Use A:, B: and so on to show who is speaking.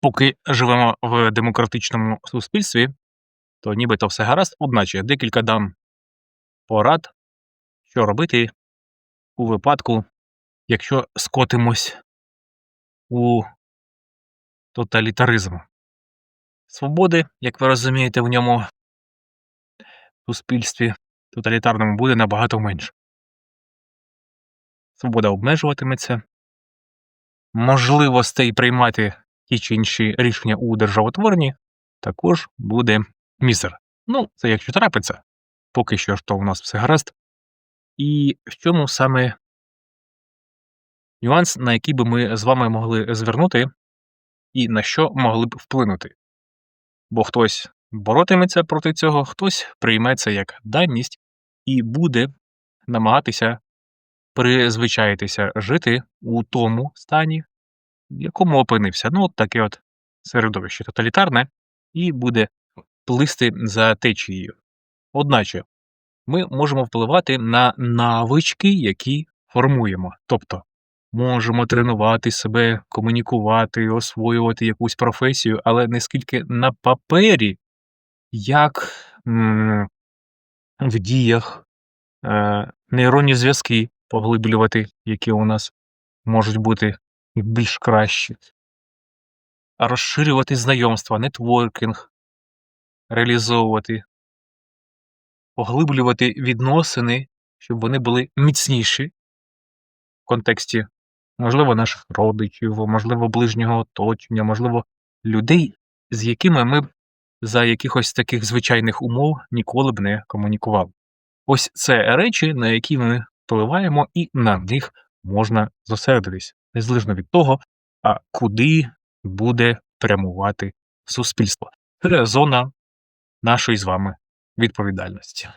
A: поки живемо в демократичному суспільстві, то нібито все гаразд, одначе декілька дам порад, що робити у випадку, якщо скотимось у тоталітаризм. Свободи, як ви розумієте, в ньому суспільстві тоталітарному буде набагато менше. Свобода обмежуватиметься, можливостей приймати ті чи інші рішення у державотворенні також буде мізер. Ну, це якщо трапиться, поки що ж то у нас все гаразд. І в чому саме нюанс, на який би ми з вами могли звернути, і на що могли б вплинути? Бо хтось боротиметься проти цього, хтось прийме це як даність і буде намагатися призвичаїтися жити у тому стані, в якому опинився. Ну, от таке от середовище тоталітарне, і буде плисти за течією. Одначе, ми можемо впливати на навички, які формуємо. Тобто, можемо тренувати себе, комунікувати, освоювати якусь професію, але не скільки на папері, як м, в діях, е, нейронні зв'язки поглиблювати, які у нас можуть бути більш кращі, а розширювати знайомства, нетворкінг, реалізовувати, поглиблювати відносини, щоб вони були міцніші в контексті, можливо, наших родичів, можливо, ближнього оточення, можливо, людей, з якими ми за якихось таких звичайних умов ніколи б не комунікували. Ось це речі, на які ми впливаємо, і на них можна зосередитись, незалежно від того, куди буде прямувати суспільство. Це зона нашої з вами відповідальності.